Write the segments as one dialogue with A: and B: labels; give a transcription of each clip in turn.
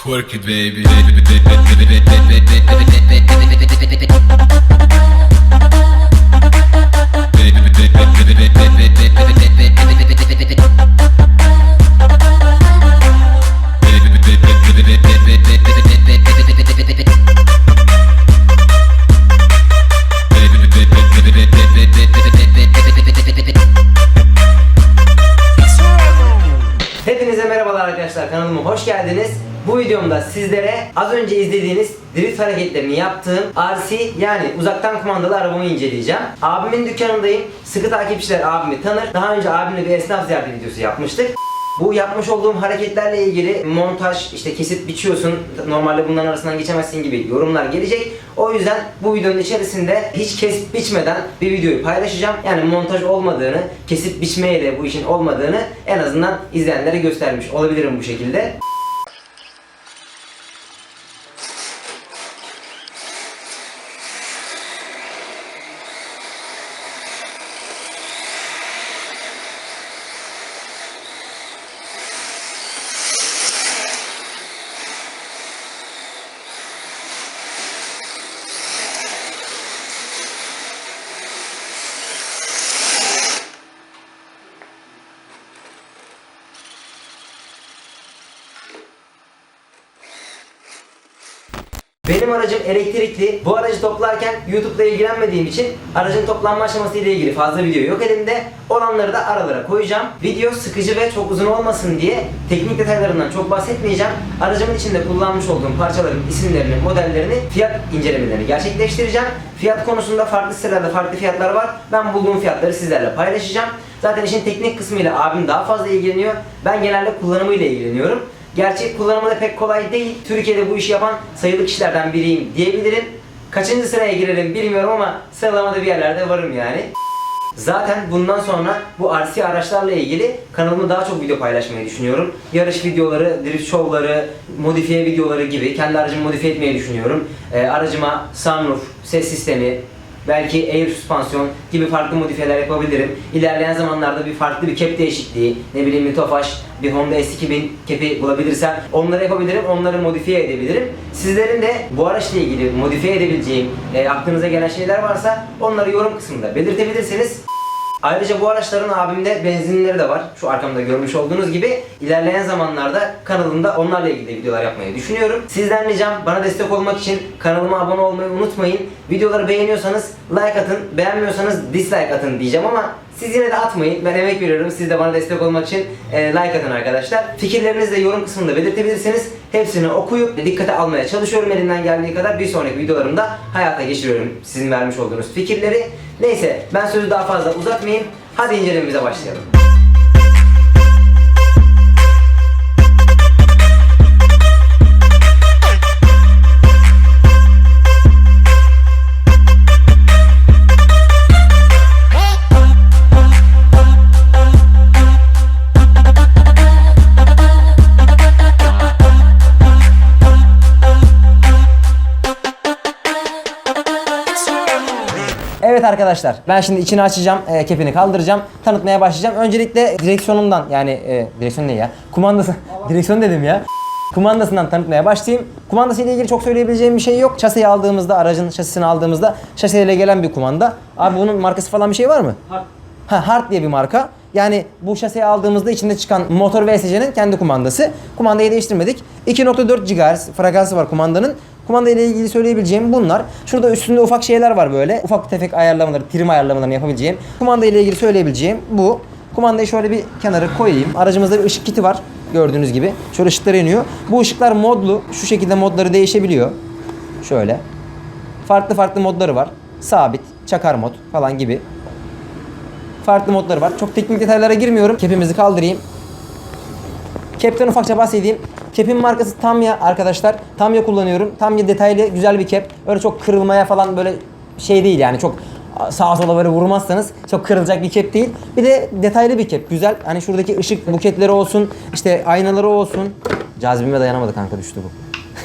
A: Twerk it baby.
B: Hepinize merhabalar arkadaşlar kanalıma hoş geldiniz. Bu videomda sizlere az önce izlediğiniz drift hareketlerini yaptığım RC yani uzaktan kumandalı arabamı inceleyeceğim. Abimin dükkanındayım. Sıkı takipçiler abimi tanır. Daha önce abimle bir esnaf ziyareti videosu yapmıştık. Bu yapmış olduğum hareketlerle ilgili montaj, işte kesit biçiyorsun, normalde bunların arasından geçemezsin gibi yorumlar gelecek. O yüzden bu videonun içerisinde hiç kesip biçmeden bir videoyu paylaşacağım. Yani montaj olmadığını, kesip biçmeyle bu işin olmadığını en azından izleyenlere göstermiş olabilirim bu şekilde. Benim aracım elektrikli. Bu aracı toplarken YouTube'la ilgilenmediğim için aracın toplanma aşaması ile ilgili fazla video yok elimde. Olanları da aralara koyacağım. Video sıkıcı ve çok uzun olmasın diye teknik detaylarından çok bahsetmeyeceğim. Aracımın içinde kullanmış olduğum parçaların isimlerini, modellerini, fiyat incelemelerini gerçekleştireceğim. Fiyat konusunda farklı sitelerde farklı fiyatlar var. Ben bulduğum fiyatları sizlerle paylaşacağım. Zaten işin teknik kısmıyla abim daha fazla ilgileniyor. Ben genelde kullanımıyla ilgileniyorum. Gerçi kullanımı da pek kolay değil. Türkiye'de bu işi yapan sayılı kişilerden biriyim diyebilirim. Kaçıncı sıraya girerim bilmiyorum ama sıralamada bir yerlerde varım yani. Zaten bundan sonra bu RC araçlarla ilgili kanalımda daha çok video paylaşmayı düşünüyorum. Yarış videoları, drift show'ları, modifiye videoları gibi kendi aracımı modifiye etmeyi düşünüyorum. Ee, aracıma sunroof, ses sistemi, belki air süspansiyon gibi farklı modifiyeler yapabilirim. İlerleyen zamanlarda bir farklı bir kep değişikliği, ne bileyim bir Tofaş, bir Honda S2000 kepi bulabilirsem onları yapabilirim, onları modifiye edebilirim. Sizlerin de bu araçla ilgili modifiye edebileceğim, e, aklınıza gelen şeyler varsa onları yorum kısmında belirtebilirsiniz. Ayrıca bu araçların abimde benzinleri de var. Şu arkamda görmüş olduğunuz gibi. İlerleyen zamanlarda kanalımda onlarla ilgili videolar yapmayı düşünüyorum. Sizden ricam bana destek olmak için kanalıma abone olmayı unutmayın. Videoları beğeniyorsanız like atın, beğenmiyorsanız dislike atın diyeceğim ama siz yine de atmayın. Ben emek veriyorum. Siz de bana destek olmak için e, like atın arkadaşlar. Fikirlerinizi de yorum kısmında belirtebilirsiniz. Hepsini okuyup dikkate almaya çalışıyorum elimden geldiği kadar. Bir sonraki videolarımda hayata geçiriyorum sizin vermiş olduğunuz fikirleri. Neyse ben sözü daha fazla uzatmayayım. Hadi incelememize başlayalım. Arkadaşlar ben şimdi içini açacağım, e, kepini kaldıracağım, tanıtmaya başlayacağım. Öncelikle direksiyonundan yani e, direksiyon ne ya? Kumandası, direksiyon dedim ya. Kumandasından tanıtmaya başlayayım. Kumandası ile ilgili çok söyleyebileceğim bir şey yok. Şaseyi aldığımızda, aracın şasisini aldığımızda şaseyle gelen bir kumanda. Abi bunun markası falan bir şey var mı? Ha, Hard diye bir marka. Yani bu şaseyi aldığımızda içinde çıkan motor VSC'nin kendi kumandası. Kumandayı değiştirmedik. 2.4 GHz frekansı var kumandanın. Kumanda ile ilgili söyleyebileceğim bunlar. Şurada üstünde ufak şeyler var böyle. Ufak tefek ayarlamaları, trim ayarlamalarını yapabileceğim. Kumanda ile ilgili söyleyebileceğim bu. Kumandayı şöyle bir kenara koyayım. Aracımızda bir ışık kiti var. Gördüğünüz gibi. Şöyle ışıklar yanıyor. Bu ışıklar modlu. Şu şekilde modları değişebiliyor. Şöyle. Farklı farklı modları var. Sabit, çakar mod falan gibi. Farklı modları var. Çok teknik detaylara girmiyorum. Kepimizi kaldırayım. Kepten ufakça bahsedeyim. Kepin markası Tamiya arkadaşlar. Tamiya kullanıyorum. Tamiya detaylı güzel bir kep. Öyle çok kırılmaya falan böyle şey değil yani çok sağa sola böyle vurmazsanız çok kırılacak bir kep değil. Bir de detaylı bir kep. Güzel. Hani şuradaki ışık buketleri olsun, işte aynaları olsun. Cazibime dayanamadı kanka düştü bu.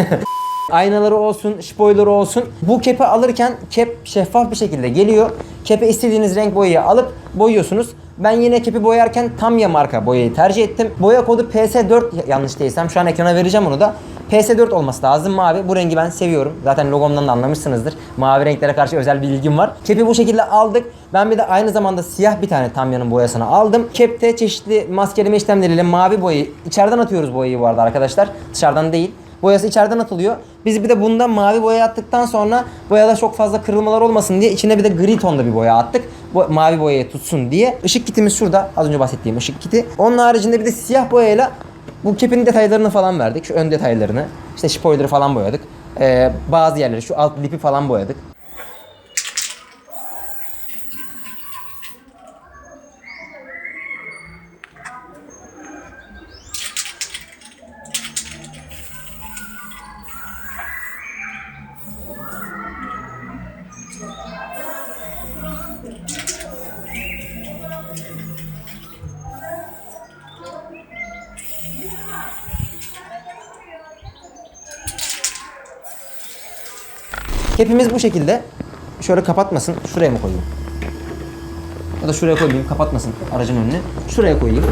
B: Aynaları olsun, spoiler'ı olsun. Bu kepi alırken kep şeffaf bir şekilde geliyor. Kepe istediğiniz renk boyayı alıp boyuyorsunuz. Ben yine kepi boyarken Tamiya marka boyayı tercih ettim. Boya kodu PS4 yanlış değilsem şu an ekrana vereceğim onu da. PS4 olması lazım mavi. Bu rengi ben seviyorum. Zaten logomdan da anlamışsınızdır. Mavi renklere karşı özel bir ilgim var. Kepi bu şekilde aldık. Ben bir de aynı zamanda siyah bir tane Tamya'nın boyasını aldım. Kepte çeşitli maskeleme işlemleriyle mavi boyayı içeriden atıyoruz boyayı bu arada arkadaşlar. Dışarıdan değil. Boyası içeriden atılıyor. Biz bir de bundan mavi boya attıktan sonra boyada çok fazla kırılmalar olmasın diye içine bir de gri tonda bir boya attık. Bu mavi boyayı tutsun diye. Işık kitimiz şurada. Az önce bahsettiğim ışık kiti. Onun haricinde bir de siyah boyayla bu kepin detaylarını falan verdik. Şu ön detaylarını. İşte spoiler'ı falan boyadık. Ee, bazı yerleri şu alt lipi falan boyadık. Kepimiz bu şekilde. Şöyle kapatmasın. Şuraya mı koyayım? Ya da şuraya koymayayım. Kapatmasın aracın önünü. Şuraya koyayım.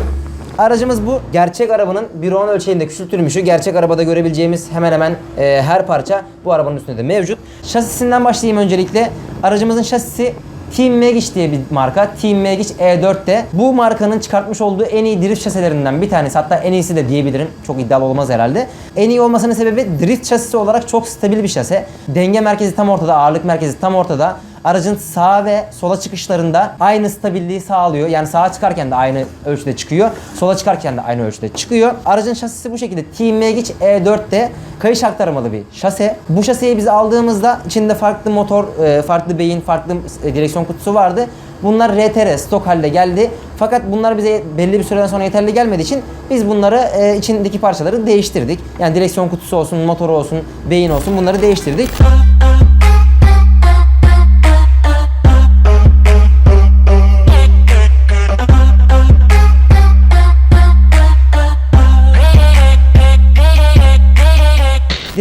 B: Aracımız bu. Gerçek arabanın 1.10 ölçeğinde küçültülmüşü. Gerçek arabada görebileceğimiz hemen hemen e, her parça bu arabanın üstünde de mevcut. Şasisinden başlayayım öncelikle. Aracımızın şasisi Team Magic diye bir marka. Team Magic E4'te. Bu markanın çıkartmış olduğu en iyi drift şaselerinden bir tanesi. Hatta en iyisi de diyebilirim. Çok iddialı olmaz herhalde. En iyi olmasının sebebi drift şasisi olarak çok stabil bir şase. Denge merkezi tam ortada, ağırlık merkezi tam ortada. Aracın sağa ve sola çıkışlarında aynı stabilliği sağlıyor. Yani sağa çıkarken de aynı ölçüde çıkıyor. Sola çıkarken de aynı ölçüde çıkıyor. Aracın şasisi bu şekilde. Magic E4'te kayış aktarmalı bir şase. Bu şaseyi biz aldığımızda içinde farklı motor, e, farklı beyin, farklı e, direksiyon kutusu vardı. Bunlar RTR stok halde geldi. Fakat bunlar bize belli bir süreden sonra yeterli gelmediği için biz bunları e, içindeki parçaları değiştirdik. Yani direksiyon kutusu olsun, motoru olsun, beyin olsun bunları değiştirdik.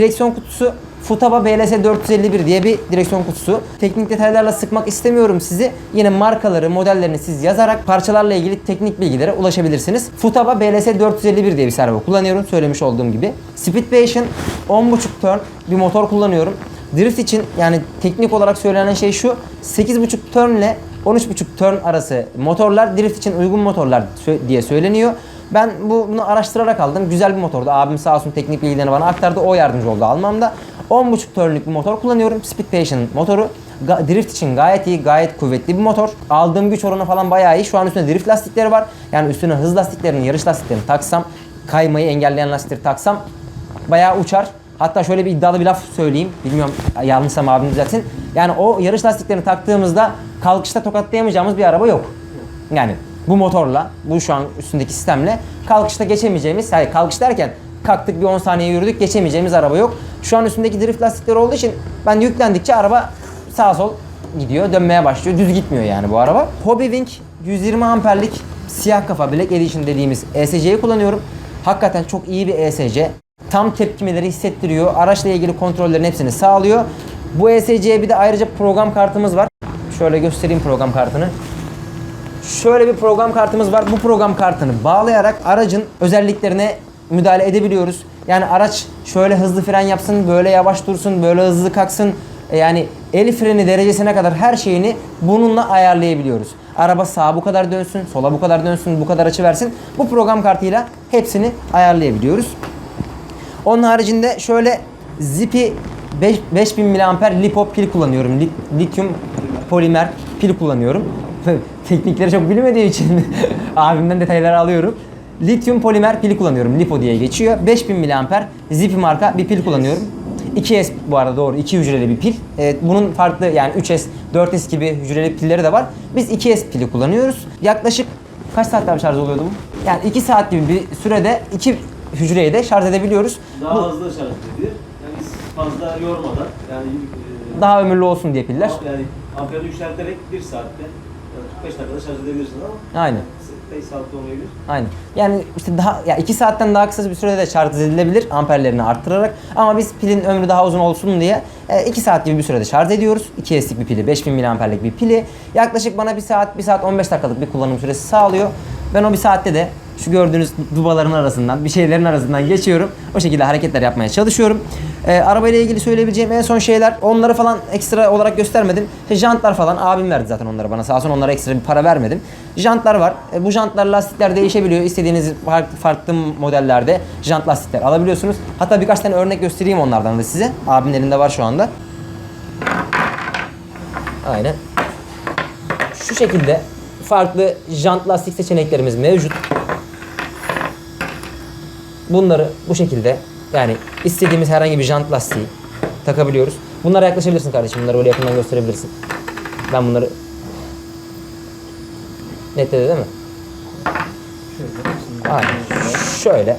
B: Direksiyon kutusu Futaba BLS 451 diye bir direksiyon kutusu. Teknik detaylarla sıkmak istemiyorum sizi. Yine markaları, modellerini siz yazarak parçalarla ilgili teknik bilgilere ulaşabilirsiniz. Futaba BLS 451 diye bir servo kullanıyorum söylemiş olduğum gibi. Speedpation 10.5 turn bir motor kullanıyorum. Drift için yani teknik olarak söylenen şey şu. 8.5 turn ile 13.5 turn arası motorlar drift için uygun motorlar diye söyleniyor. Ben bu, bunu araştırarak aldım. Güzel bir motordu. Abim sağ olsun teknik bilgilerini bana aktardı. O yardımcı oldu almamda. 10.5 turnluk bir motor kullanıyorum. Speedpation motoru. Ga- drift için gayet iyi, gayet kuvvetli bir motor. Aldığım güç oranı falan bayağı iyi. Şu an üstünde drift lastikleri var. Yani üstüne hız lastiklerini, yarış lastiklerini taksam, kaymayı engelleyen lastikleri taksam bayağı uçar. Hatta şöyle bir iddialı bir laf söyleyeyim. Bilmiyorum yanlışsam abim düzeltsin. Yani o yarış lastiklerini taktığımızda kalkışta tokatlayamayacağımız bir araba yok. Yani bu motorla, bu şu an üstündeki sistemle kalkışta geçemeyeceğimiz, hayır kalkış derken kalktık bir 10 saniye yürüdük geçemeyeceğimiz araba yok. Şu an üstündeki drift lastikleri olduğu için ben yüklendikçe araba sağa sol gidiyor, dönmeye başlıyor. Düz gitmiyor yani bu araba. Hobby Wing 120 amperlik siyah kafa Black Edition dediğimiz ESC'yi kullanıyorum. Hakikaten çok iyi bir ESC. Tam tepkimeleri hissettiriyor. Araçla ilgili kontrollerin hepsini sağlıyor. Bu ESC'ye bir de ayrıca program kartımız var. Şöyle göstereyim program kartını. Şöyle bir program kartımız var. Bu program kartını bağlayarak aracın özelliklerine müdahale edebiliyoruz. Yani araç şöyle hızlı fren yapsın, böyle yavaş dursun, böyle hızlı kalksın. E Yani el freni derecesine kadar her şeyini bununla ayarlayabiliyoruz. Araba sağa bu kadar dönsün, sola bu kadar dönsün, bu kadar açı versin. Bu program kartıyla hepsini ayarlayabiliyoruz. Onun haricinde şöyle Zippy 5 5000 mAh lipo pil kullanıyorum. Li- lityum polimer pil kullanıyorum. Teknikleri çok bilmediği için abimden detayları alıyorum. Lityum polimer pil kullanıyorum. Lipo diye geçiyor. 5000 mAh Zippy marka bir pil kullanıyorum. 2S bu arada doğru 2 hücreli bir pil. Evet, bunun farklı yani 3S, 4S gibi hücreli pilleri de var. Biz 2S pili kullanıyoruz. Yaklaşık kaç saatte şarj oluyordu bu? Yani 2 saat gibi bir sürede iki hücreyi de şarj edebiliyoruz.
A: Daha
B: Bu
A: hızlı şarj edilir. Yani fazla yormadan yani e,
B: daha ömürlü olsun diye piller.
A: yani amperleri yükselterek 1 saatte 45 dakikada şarj edebilirsiniz ama
B: Aynen.
A: 5 saatte olmayabilir.
B: Aynen. Yani işte daha ya 2 saatten daha kısa bir sürede de şarj edilebilir amperlerini arttırarak ama biz pilin ömrü daha uzun olsun diye 2 saat gibi bir sürede şarj ediyoruz. 2S'lik bir pili, 5000 mAh'lik bir pili yaklaşık bana 1 saat, 1 saat 15 dakikalık bir kullanım süresi sağlıyor. Ben o 1 saatte de şu gördüğünüz dubaların arasından, bir şeylerin arasından geçiyorum. O şekilde hareketler yapmaya çalışıyorum. Ee, arabayla ilgili söyleyebileceğim en son şeyler, onları falan ekstra olarak göstermedim. İşte jantlar falan, abim verdi zaten onları bana. Sağ olsun onlara ekstra bir para vermedim. Jantlar var. E, bu jantlar, lastikler değişebiliyor. İstediğiniz farklı, farklı modellerde jant lastikler alabiliyorsunuz. Hatta birkaç tane örnek göstereyim onlardan da size. Abimin elinde var şu anda. Aynen. Şu şekilde farklı jant lastik seçeneklerimiz mevcut. Bunları bu şekilde yani istediğimiz herhangi bir jant lastiği takabiliyoruz. Bunlara yaklaşabilirsin kardeşim. Bunları böyle yakından gösterebilirsin. Ben bunları netledi değil mi? Aynen. Şöyle.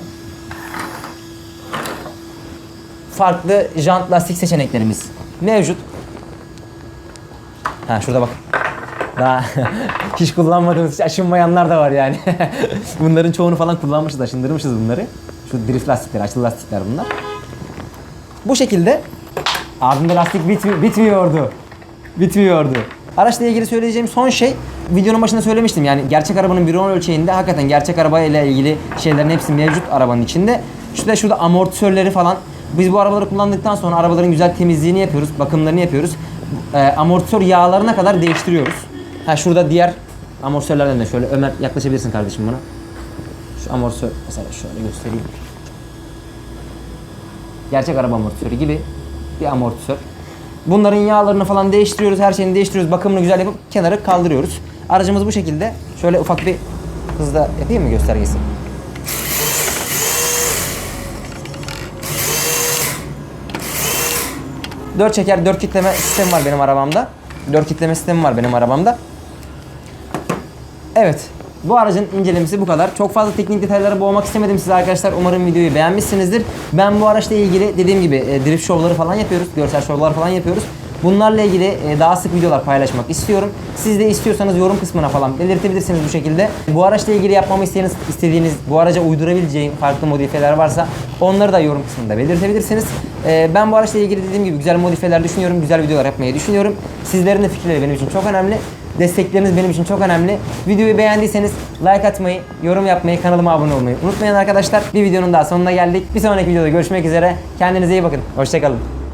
B: Farklı jant lastik seçeneklerimiz mevcut. Ha şurada bak. Daha hiç kullanmadığımız, hiç aşınmayanlar da var yani. Bunların çoğunu falan kullanmışız, aşındırmışız bunları. Şu drift lastikler, açılı lastikler bunlar. Bu şekilde abimde lastik bitmi- bitmiyordu. Bitmiyordu. Araçla ilgili söyleyeceğim son şey videonun başında söylemiştim yani gerçek arabanın bir on ölçeğinde hakikaten gerçek arabayla ilgili şeylerin hepsi mevcut arabanın içinde. Şurada şurada amortisörleri falan biz bu arabaları kullandıktan sonra arabaların güzel temizliğini yapıyoruz, bakımlarını yapıyoruz. Ee, amortisör yağlarına kadar değiştiriyoruz. Ha şurada diğer amortisörlerden de şöyle Ömer yaklaşabilirsin kardeşim buna. Şu amortisör mesela şöyle göstereyim. Gerçek araba amortisörü gibi bir amortisör. Bunların yağlarını falan değiştiriyoruz, her şeyini değiştiriyoruz, bakımını güzel yapıp kenara kaldırıyoruz. Aracımız bu şekilde. Şöyle ufak bir hızla yapayım mı göstergesi? Dört çeker, dört kitleme sistemi var benim arabamda. Dört kitleme sistemi var benim arabamda. Evet. Bu aracın incelemesi bu kadar. Çok fazla teknik detaylara boğmak istemedim size arkadaşlar. Umarım videoyu beğenmişsinizdir. Ben bu araçla ilgili dediğim gibi e, drift şovları falan yapıyoruz. Görsel şovlar falan yapıyoruz. Bunlarla ilgili e, daha sık videolar paylaşmak istiyorum. Siz de istiyorsanız yorum kısmına falan belirtebilirsiniz bu şekilde. Bu araçla ilgili yapmamı istediğiniz, istediğiniz bu araca uydurabileceğim farklı modifiyeler varsa onları da yorum kısmında belirtebilirsiniz. E, Ben bu araçla ilgili dediğim gibi güzel modifiyeler düşünüyorum. Güzel videolar yapmayı düşünüyorum. Sizlerin de fikirleri benim için çok önemli. Destekleriniz benim için çok önemli. Videoyu beğendiyseniz like atmayı, yorum yapmayı, kanalıma abone olmayı unutmayın arkadaşlar. Bir videonun daha sonuna geldik. Bir sonraki videoda görüşmek üzere. Kendinize iyi bakın. Hoşçakalın.